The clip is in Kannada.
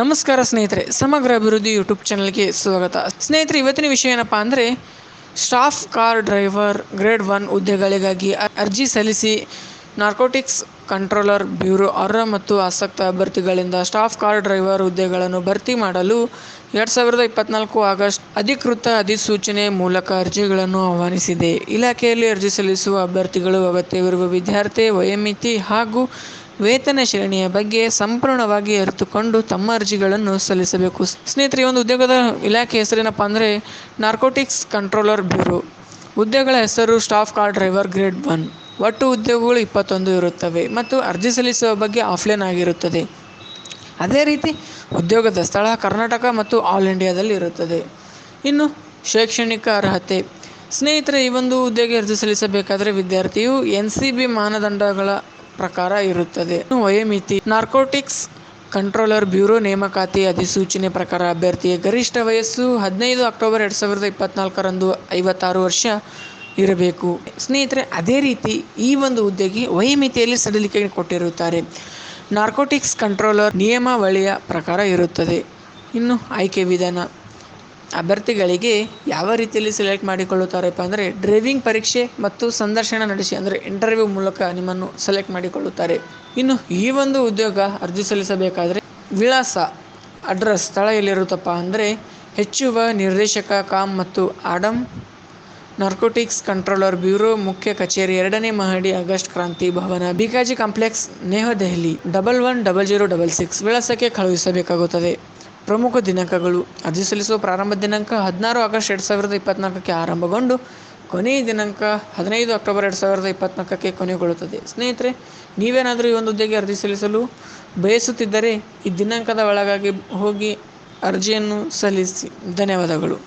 ನಮಸ್ಕಾರ ಸ್ನೇಹಿತರೆ, ಸಮಗ್ರ ಅಭಿವೃದ್ಧಿ ಯೂಟ್ಯೂಬ್ ಚಾನಲ್ಗೆ ಸ್ವಾಗತ. ಸ್ನೇಹಿತರೆ, ಇವತ್ತಿನ ವಿಷಯ ಏನಪ್ಪ ಅಂದರೆ, staff car driver grade one ಹುದ್ದೆಗಳಿಗಾಗಿ ಅರ್ಜಿ ಸಲ್ಲಿಸಿ ನಾರ್ಕೋಟಿಕ್ಸ್ ಕಂಟ್ರೋಲರ್ ಬ್ಯೂರೋ ಅರ್ಹ ಮತ್ತು ಆಸಕ್ತ ಅಭ್ಯರ್ಥಿಗಳಿಂದ ಸ್ಟಾಫ್ ಕಾರ್ ಡ್ರೈವರ್ ಹುದ್ದೆಗಳನ್ನು ಭರ್ತಿ ಮಾಡಲು ಎರಡು ಸಾವಿರದ ಇಪ್ಪತ್ನಾಲ್ಕು ಆಗಸ್ಟ್ ಅಧಿಕೃತ ಅಧಿಸೂಚನೆ ಮೂಲಕ ಅರ್ಜಿಗಳನ್ನು ಆಹ್ವಾನಿಸಿದೆ. ಇಲಾಖೆಯಲ್ಲಿ ಅರ್ಜಿ ಸಲ್ಲಿಸುವ ಅಭ್ಯರ್ಥಿಗಳು ಅಗತ್ಯವಿರುವ ವಿದ್ಯಾರ್ಥಿ, ವಯೋಮಿತಿ ಹಾಗೂ ವೇತನ ಶ್ರೇಣಿಯ ಬಗ್ಗೆ ಸಂಪೂರ್ಣವಾಗಿ ಅರಿತುಕೊಂಡು ತಮ್ಮ ಅರ್ಜಿಗಳನ್ನು ಸಲ್ಲಿಸಬೇಕು. ಸ್ನೇಹಿತರೆ, ಈ ಒಂದು ಉದ್ಯೋಗದ ಇಲಾಖೆ ಹೆಸರೇನಪ್ಪ ಅಂದರೆ ನಾರ್ಕೋಟಿಕ್ಸ್ ಕಂಟ್ರೋಲರ್ ಬ್ಯೂರೋ ಉದ್ಯೋಗಗಳ ಹೆಸರು staff car driver grade one ಒಟ್ಟು ಉದ್ಯೋಗಗಳು ಇಪ್ಪತ್ತೊಂದು ಇರುತ್ತವೆ ಮತ್ತು ಅರ್ಜಿ ಸಲ್ಲಿಸುವ ಬಗ್ಗೆ ಆಫ್ಲೈನ್ ಆಗಿರುತ್ತದೆ. ಅದೇ ರೀತಿ ಉದ್ಯೋಗದ ಸ್ಥಳ ಕರ್ನಾಟಕ ಮತ್ತು ಆಲ್ ಇಂಡಿಯಾದಲ್ಲಿ ಇರುತ್ತದೆ. ಇನ್ನು ಶೈಕ್ಷಣಿಕ ಅರ್ಹತೆ. ಸ್ನೇಹಿತರೆ, ಈ ಒಂದು ಉದ್ಯೋಗ ಅರ್ಜಿ ಸಲ್ಲಿಸಬೇಕಾದರೆ ವಿದ್ಯಾರ್ಥಿಯು ಎನ್ ಸಿ ಬಿ ಮಾನದಂಡಗಳ ಪ್ರಕಾರ ಇರುತ್ತದೆ. ವಯೋಮಿತಿ, ನಾರ್ಕೋಟಿಕ್ಸ್ ಕಂಟ್ರೋಲರ್ ಬ್ಯೂರೋ ನೇಮಕಾತಿ ಅಧಿಸೂಚನೆ ಪ್ರಕಾರ ಅಭ್ಯರ್ಥಿಯ ಗರಿಷ್ಠ ವಯಸ್ಸು ಹದಿನೈದು ಅಕ್ಟೋಬರ್ ಎರಡು ಸಾವಿರದ ಇಪ್ಪತ್ನಾಲ್ಕರಂದು ಐವತ್ತಾರು ವರ್ಷ ಇರಬೇಕು. ಸ್ನೇಹಿತರೆ, ಅದೇ ರೀತಿ ಈ ಒಂದು ಹುದ್ದೆಗೆ ವಯಮಿತಿಯಲ್ಲಿ ಸಡಿಲಿಕೆ ಕೊಟ್ಟಿರುತ್ತಾರೆ. ನಾರ್ಕೋಟಿಕ್ಸ್ ಕಂಟ್ರೋಲರ್ ನಿಯಮಾವಳಿಯ ಪ್ರಕಾರ ಇರುತ್ತದೆ. ಇನ್ನು ಆಯ್ಕೆ ವಿಧಾನ. ಅಭ್ಯರ್ಥಿಗಳಿಗೆ ಯಾವ ರೀತಿಯಲ್ಲಿ ಸೆಲೆಕ್ಟ್ ಮಾಡಿಕೊಳ್ಳುತ್ತಾರಪ್ಪ ಅಂದರೆ ಡ್ರೈವಿಂಗ್ ಪರೀಕ್ಷೆ ಮತ್ತು ಸಂದರ್ಶನ ನಡೆಸಿ ಅಂದರೆ ಇಂಟರ್ವ್ಯೂ ಮೂಲಕ ನಿಮ್ಮನ್ನು ಸೆಲೆಕ್ಟ್ ಮಾಡಿಕೊಳ್ಳುತ್ತಾರೆ. ಇನ್ನು ಈ ಒಂದು ಉದ್ಯೋಗ ಅರ್ಜಿ ಸಲ್ಲಿಸಬೇಕಾದರೆ ವಿಳಾಸ ಅಡ್ರೆಸ್ ಸ್ಥಳ ಎಲ್ಲಿರುತ್ತಪ್ಪ ಅಂದರೆ ಹೆಚ್ಚುವ ನಿರ್ದೇಶಕ ಕಾಮ್ ಮತ್ತು ಆಡಮ್ ನಾರ್ಕೋಟಿಕ್ಸ್ ಕಂಟ್ರೋಲರ್ ಬ್ಯೂರೋ ಮುಖ್ಯ ಕಚೇರಿ ಎರಡನೇ ಮಹಡಿ August Kranti Bhavan Bhikaji complex Delhi double one double zero double six ವಿಳಾಸಕ್ಕೆ ಕಳುಹಿಸಬೇಕಾಗುತ್ತದೆ. ಪ್ರಮುಖ ದಿನಾಂಕಗಳು. ಅರ್ಜಿ ಸಲ್ಲಿಸುವ ಪ್ರಾರಂಭ ದಿನಾಂಕ ಹದಿನಾರು ಆಗಸ್ಟ್ ಎರಡು ಸಾವಿರದ ಇಪ್ಪತ್ನಾಲ್ಕಕ್ಕೆ ಆರಂಭಗೊಂಡು, ಕೊನೆಯ ದಿನಾಂಕ ಹದಿನೈದು ಅಕ್ಟೋಬರ್ ಎರಡು ಸಾವಿರದ ಇಪ್ಪತ್ನಾಲ್ಕಕ್ಕೆ ಕೊನೆಗೊಳ್ಳುತ್ತದೆ. ಸ್ನೇಹಿತರೆ, ನೀವೇನಾದರೂ ಈ ಒಂದು ಹುದ್ದೆಗೆ ಅರ್ಜಿ ಸಲ್ಲಿಸಲು ಬಯಸುತ್ತಿದ್ದರೆ ಈ ದಿನಾಂಕದ ಒಳಗಾಗಿ ಹೋಗಿ ಅರ್ಜಿಯನ್ನು ಸಲ್ಲಿಸಿ. ಧನ್ಯವಾದಗಳು.